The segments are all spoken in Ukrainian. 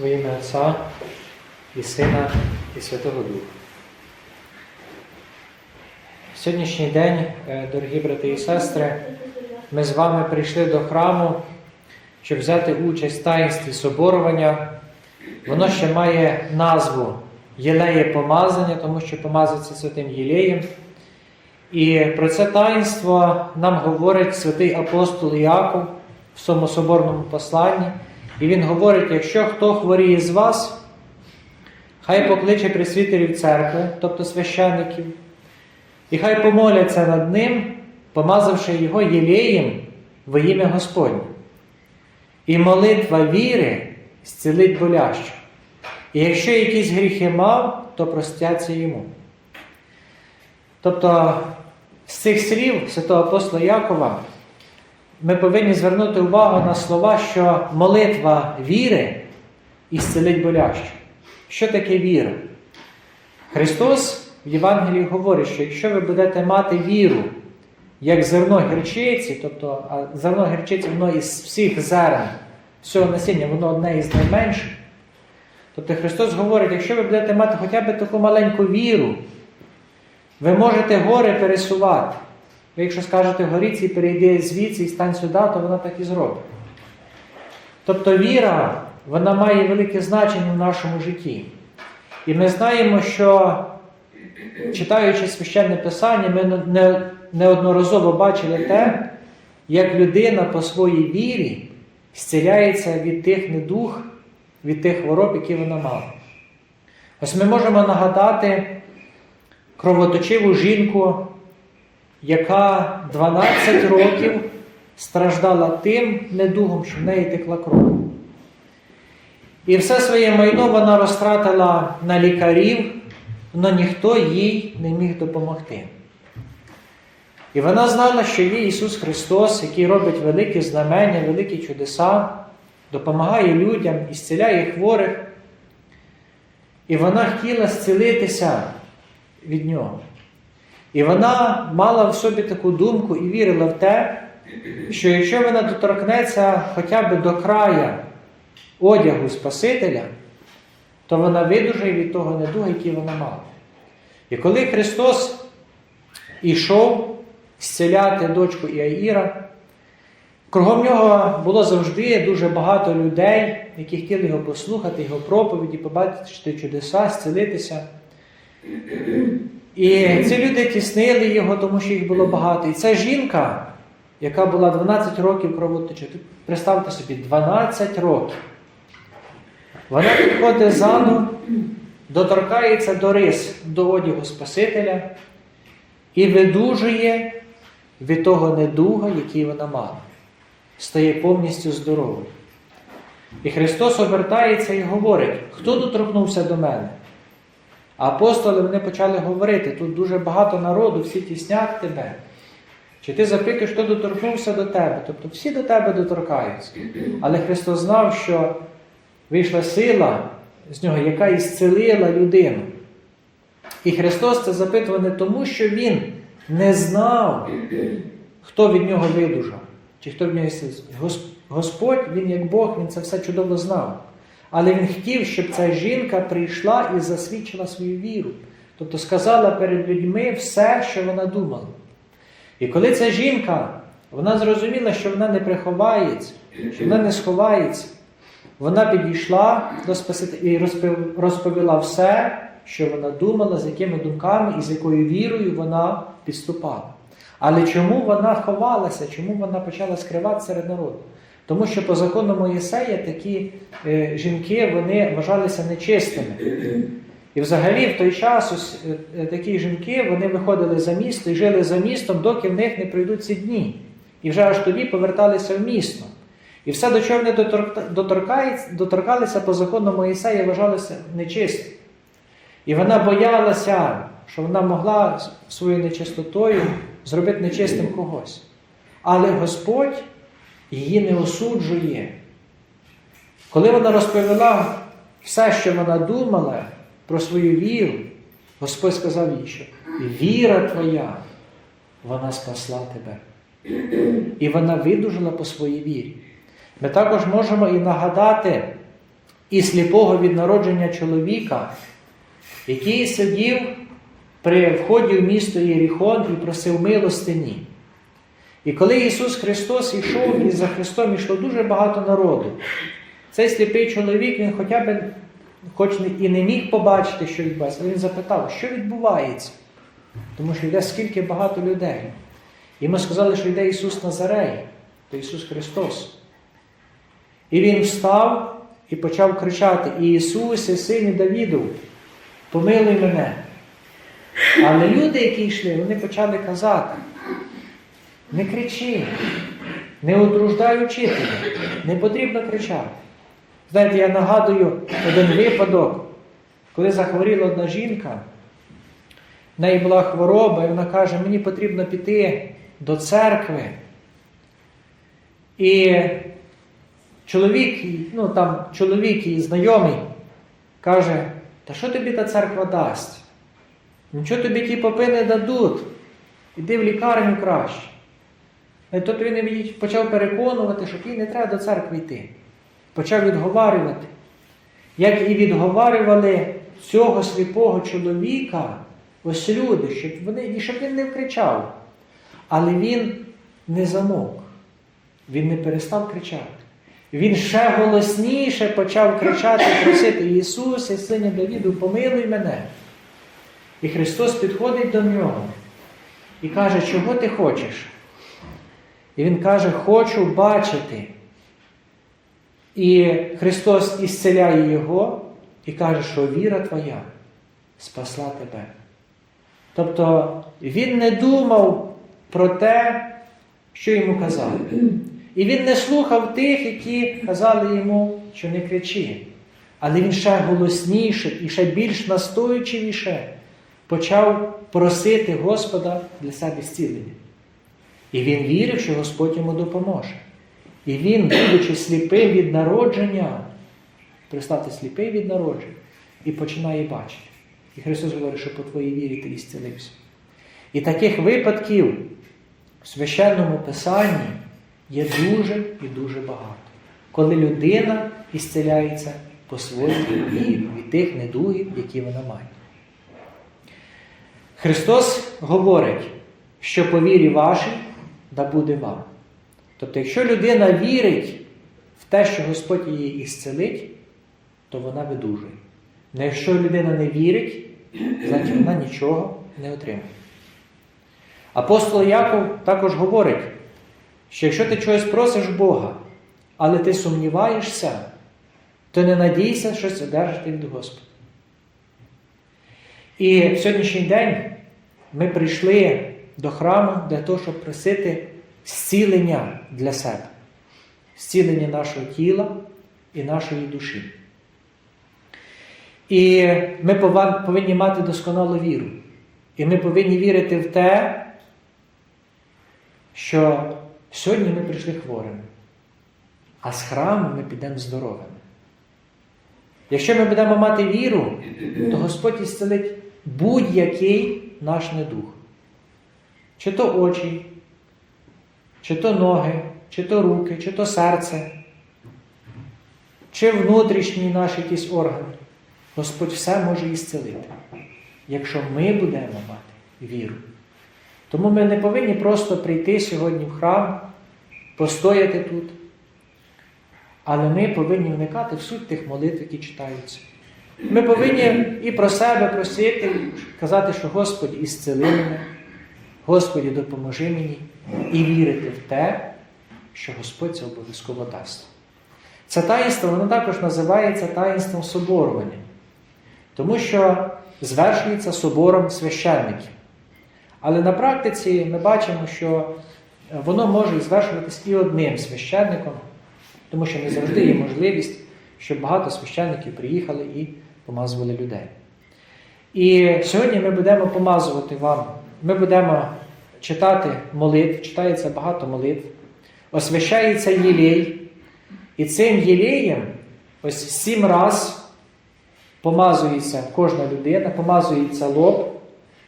Во ім'я Отця і Сина і Святого Духа. Сьогоднішній день, е, дорогі брати і сестри, ми з вами прийшли до храму, щоб взяти участь в таїнстві соборування. Воно ще має назву Єлеє помазання, тому що помазується святим Єлеєм. І про це таїнство нам говорить святий апостол Іаков в своєму соборному посланні. І він говорить: якщо хто хворіє з вас, хай покличе присвітерів церкви, тобто священників, і хай помоляться над ним, помазавши його єлеєм во ім'я Господнє. І молитва віри зцілить боляще. І якщо якісь гріхи мав, то простяться йому. Тобто, з цих слів святого апостола Якова ми повинні звернути увагу на слова, що молитва віри ісцелить боляще. Що таке віра? Христос в Євангелії говорить, що якщо ви будете мати віру, як зерно гірчиці, тобто а зерно гірчиці воно із всіх зерен, всього насіння, воно одне із найменших. Тобто Христос говорить, якщо ви будете мати хоча б таку маленьку віру, ви можете гори пересувати. Ви якщо скажете горіці, перейди звідси і стань сюди, то вона так і зробить. Тобто віра, вона має велике значення в нашому житті. І ми знаємо, що читаючи священне Писання, ми неодноразово бачили те, як людина по своїй вірі зціляється від тих недуг, від тих хвороб, які вона мала. Ось ми можемо нагадати кровоточиву жінку, яка 12 років страждала тим недугом, що в неї текла кров. І все своє майно вона розтратила на лікарів, але ніхто їй не міг допомогти. І вона знала, що є Ісус Христос, який робить великі знамення, великі чудеса, допомагає людям і хворих. І вона хотіла зцілитися від Нього. І вона мала в собі таку думку і вірила в те, що якщо вона доторкнеться хоча б до края одягу Спасителя, то вона видужає від того недуга, який вона мала. І коли Христос ішов зціляти дочку Іаїра, кругом нього було завжди дуже багато людей, які хотіли його послухати, його проповіді, побачити чудеса, зцілитися. І ці люди тіснили його, тому що їх було багато. І ця жінка, яка була 12 років кровоточі, представте собі, 12 років. Вона підходить ззаду, доторкається до рис, до одягу Спасителя і видужує від того недуга, який вона мала. Стає повністю здоровою. І Христос обертається і говорить, хто доторкнувся до мене? Апостоли вони почали говорити, тут дуже багато народу, всі тіснять тебе. Чи ти запитуєш, хто доторкнувся до тебе? Тобто всі до тебе доторкаються. Але Христос знав, що вийшла сила з нього, яка ісцелила людину. І Христос це запитував не тому, що Він не знав, хто від нього видужав, чи хто в нього ісцелився. Господь, Він як Бог, Він це все чудово знав. Але він хотів, щоб ця жінка прийшла і засвідчила свою віру. Тобто сказала перед людьми все, що вона думала. І коли ця жінка, вона зрозуміла, що вона не приховається, що вона не сховається, вона підійшла до Спасителя і розповіла все, що вона думала, з якими думками і з якою вірою вона підступала. Але чому вона ховалася, чому вона почала скривати серед народу? Тому що по закону Моїсея такі е, жінки вони вважалися нечистими. І взагалі в той час ось, е, такі жінки вони виходили за місто і жили за містом, доки в них не прийдуть ці дні. І вже аж тоді поверталися в місто. І все, до чого вони доторкалися по закону Моїсея, вважалося нечистим. І вона боялася, що вона могла своєю нечистотою зробити нечистим когось. Але Господь її не осуджує. Коли вона розповіла все, що вона думала про свою віру, Господь сказав їй, що віра твоя, вона спасла тебе. І вона видужила по своїй вірі. Ми також можемо і нагадати і сліпого від народження чоловіка, який сидів при вході в місто Єріхон і просив милостині. І коли Ісус Христос йшов, і за Христом йшло дуже багато народу, цей сліпий чоловік, він хоча б хоч і не міг побачити, що відбувається, він запитав, що відбувається. Тому що йде скільки багато людей. Йому сказали, що йде Ісус Назарей, то Ісус Христос. І Він встав і почав кричати: Ісусе, сині Давідов, помилуй мене. Але люди, які йшли, вони почали казати: не кричи, не утруждай учителя, не потрібно кричати. Знаєте, я нагадую один випадок, коли захворіла одна жінка, в неї була хвороба, і вона каже, мені потрібно піти до церкви. І чоловік, ну там чоловік і знайомий каже, та що тобі та церква дасть? Нічого тобі ті попи не дадуть. Іди в лікарню краще. І тут він почав переконувати, що їй не треба до церкви йти. Почав відговарювати. Як і відговарювали цього сліпого чоловіка, ось люди, щоб, вони, щоб він не вкричав. Але він не замовк. Він не перестав кричати. Він ще голосніше почав кричати, просити Ісусе, Сині Давіду, помилуй мене. І Христос підходить до нього і каже, чого ти хочеш? І Він каже, хочу бачити. І Христос ісцеляє його і каже, що віра твоя спасла тебе. Тобто Він не думав про те, що йому казали. І він не слухав тих, які казали йому, що не кричи. Але він ще голосніше і ще більш настоючивіше почав просити Господа для себе зцілення. І він вірив, що Господь йому допоможе. І він, будучи сліпим від народження, представте, сліпий від народження, і починає бачити. І Христос говорить, що по твоїй вірі ти ісцелився. І таких випадків в священному Писанні є дуже і дуже багато. Коли людина ісцеляється по своїй вірі від тих недугів, які вона має. Христос говорить, що по вірі вашій да буде вам. Тобто, якщо людина вірить в те, що Господь її ісцелить, то вона видужує. Але якщо людина не вірить, значить вона нічого не отримає. Апостол Яков також говорить, що якщо ти чогось просиш Бога, але ти сумніваєшся, то не надійся щось одержати від Господа. І в сьогоднішній день ми прийшли до храму для того, щоб просити зцілення для себе, зцілення нашого тіла і нашої душі. І ми повинні мати досконалу віру. І ми повинні вірити в те, що сьогодні ми прийшли хворими, а з храму ми підемо здоровими. Якщо ми будемо мати віру, то Господь ісцелить будь-який наш недух. Чи то очі, чи то ноги, чи то руки, чи то серце, чи внутрішній наш якийсь орган. Господь все може ісцелити, якщо ми будемо мати віру. Тому ми не повинні просто прийти сьогодні в храм, постояти тут, але ми повинні вникати в суть тих молитв, які читаються. Ми повинні і про себе просити, казати, що Господь ісцели мене, Господі допоможи мені, і вірити в те, що Господь це обов'язково дасть. Це таїнство, воно також називається таїнством соборування, тому що звершується собором священників. Але на практиці ми бачимо, що воно може звершуватись і одним священником, тому що не завжди є можливість, щоб багато священників приїхали і помазували людей. І сьогодні ми будемо помазувати вам, ми будемо читати молитв, читається багато молитв, освящається єлей, і цим єлеєм ось сім раз помазується кожна людина, помазується лоб,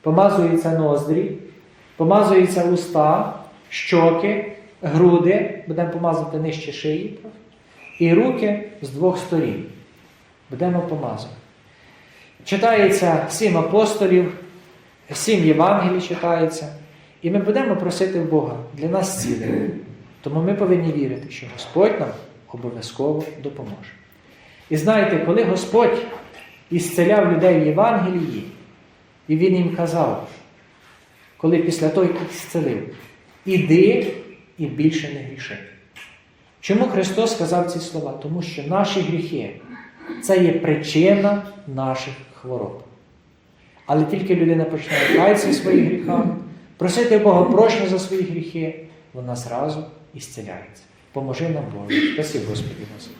помазуються ноздрі, помазуються уста, щоки, груди, будемо помазувати нижче шиї, і руки з двох сторін. будемо помазані. Читається сім апостолів, сім Євангелій читається, і ми будемо просити в Бога для нас цілення. Тому ми повинні вірити, що Господь нам обов'язково допоможе. І знаєте, коли Господь ісцеляв людей в Євангелії, і Він їм казав, коли після того, як їх зцелив, іди і більше не гріши. Чому Христос сказав ці слова? Тому що наші гріхи це є причина наших хвороб. Але тільки людина почне каятися своїх гріхах, просити Бога прощення за свої гріхи, вона зразу ісцеляється. Поможи нам Боже. Спасибо, Господи Господи.